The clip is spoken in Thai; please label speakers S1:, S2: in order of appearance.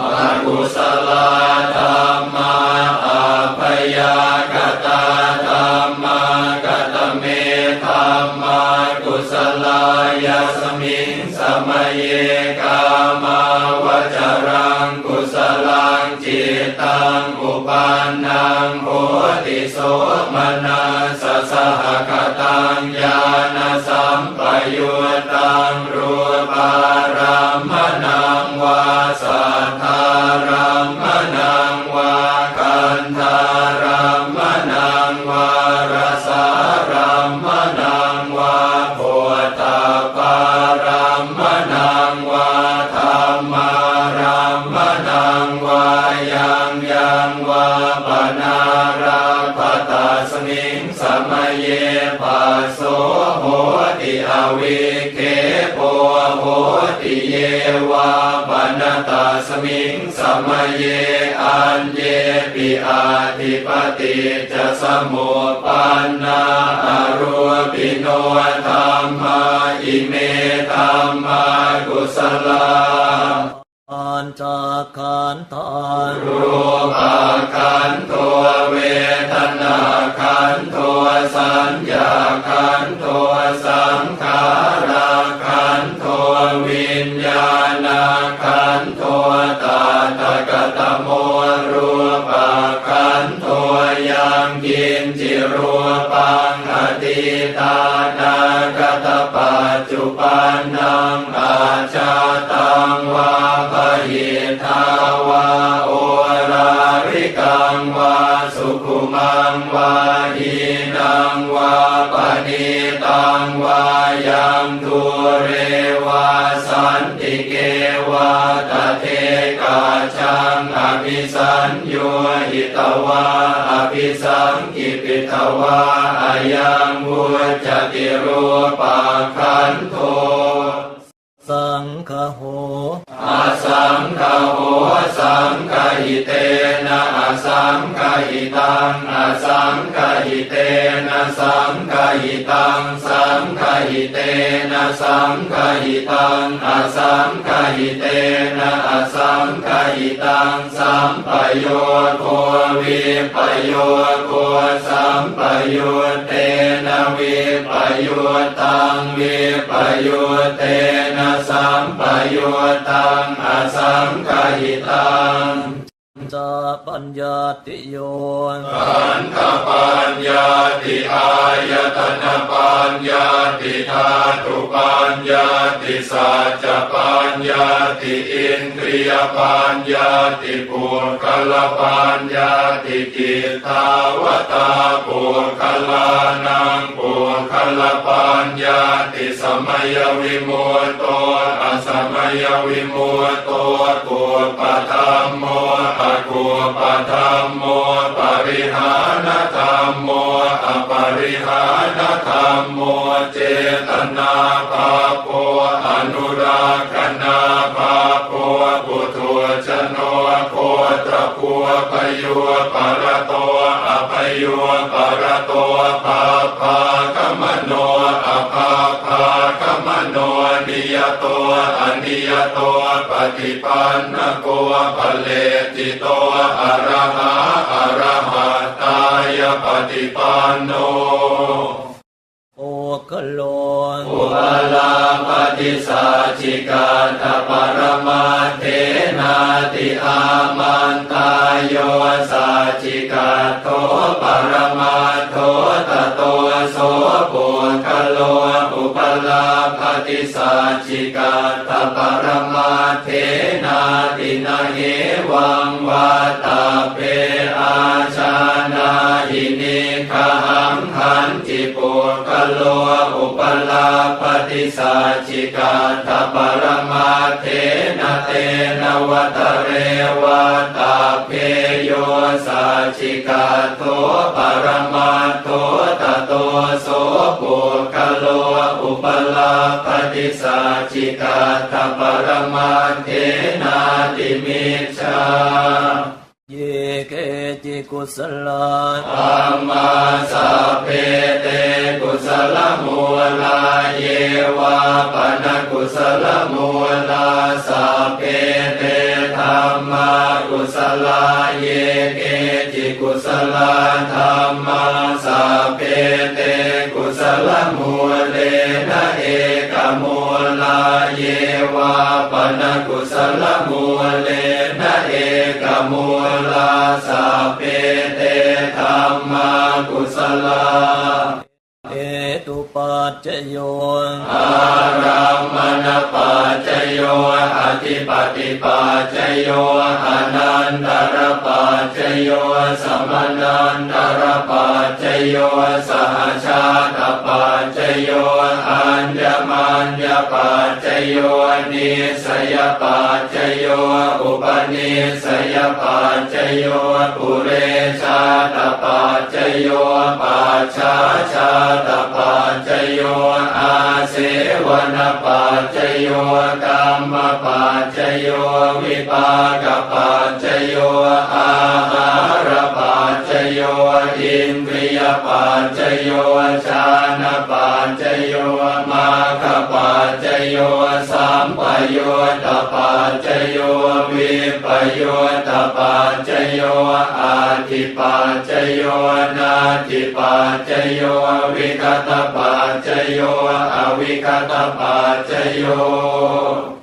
S1: อกุศลธรรมาอาพยากตาธรรมากตเมธรรมากุศลายาสมิงสมัยเยกามาวจรังกุศลังจิตตังอุปันนังโหติโสมนัสสะหกตังญาณสัมปยุต มิงสมัยเยปัสโสโหติอวิเคโปโหติเยวาปนตาสมิงสมัยเยอันเยปิอาทิปติจะสมุปปันนาอรูปิโนธรรมาอิเมธรรมากุศลา
S2: อันจากขันธา
S1: รู ตานากตปัจจุปันนังอาชาตังวาปหิทาวาโอราริกังวาสุขุมังวาหีนังวาปณิตังวา โยหิตวาอภิสังกิปิตวาอายังวุจติรูปังขันโท
S2: สังฆโห
S1: อาสังฆโหสังฆหิเตนะอา สังฆหิตังอาสังฆหิเตนะสังฆหิตังสังฆหิเตนะสังฆหิตังอาสังฆหิเตนะอาสังฆหิตังสัมปโยโควิปโยโคสัมปโยเตนะวิปโยตังวิปโยเตนะสัมปโยตังอาสังฆหิตัง
S2: จปัญญาติโย
S1: ขันธปัญญาติอายตนะปัญญาติธาตุปัญญาติสัจจปัญญาติอินทรียปัญญาติปุคละปัญญาติกิตตาวตาปุคละนังปุคละปัญญาติสมัยวิมุตโตอสมัยวิมุตโตกุปธรรมโมอกุปธรรมโมปริหานธรรมโมอปริหานธรรมโมเจตนาภาโพอนุราคณาภาโพปุถุชนโนโคตรพัวพยุปรโตอภยุปรโตภาภากมโนอภาภากมโน นิยโตอนิยโตปฏิปันนโกภเลติโตอรหะอรหะตายปฏิปันโน
S2: โอกโล
S1: อุปลาปฏิสัจจิกาตปรมาเทนาติอามันตายโยสัจจิกาโตปรมาโทตโตโสปุคโลอุปลา ปฏิสัจิกาตปรมาเทนาตินาเหวังวาตาเปอาชานาหินิคหังขันติปุกโล ปลาปฏิสัจจิกาตปรมาเทนะเตนะวัตเรวาตาเพโยสัจจิกาโตปรมาโตตโตโสปุคโลอุปลาปฏิสัจจิกาตปรมาเทนาติมิจฉา
S2: เยเก จิกุสล
S1: ธัมมาสัพเพเตกุสลมูลาเยวาปนกุสลมูลาสัพเพเตธัมมากุศลาเยเกจิกุศลธรรมาสัพเพเตกุศลมูเลนะเอกมูลาเยวาปนกุศลมูเลเล สัพเพเตธรรมากุศลา
S2: ปัจจโย
S1: อารัมมณปัจจโยอธิปติปัจจโยอนันตรปัจจโยสมนันตรปัจจโยสหชาตปัจจโยอัญญมัญญปัจจโยนิสยปัจจโยอุปนิสยปัจจโยปุเรชาตปัจจโยปัจฉาชาตปัจจโยอาเสวนปัจจโยกรรมปัจจโยวิปากปัจจโยอาหารปัจจโยอินทรีย ปัจจโยชานะปัจจโยมาคปัจจโยสัมปโยตปัจจโยวิปโยตปัจจโยอาทิปัจจโยนาทิปัจจโยวิคตปัจจโยอวิคตปัจจโย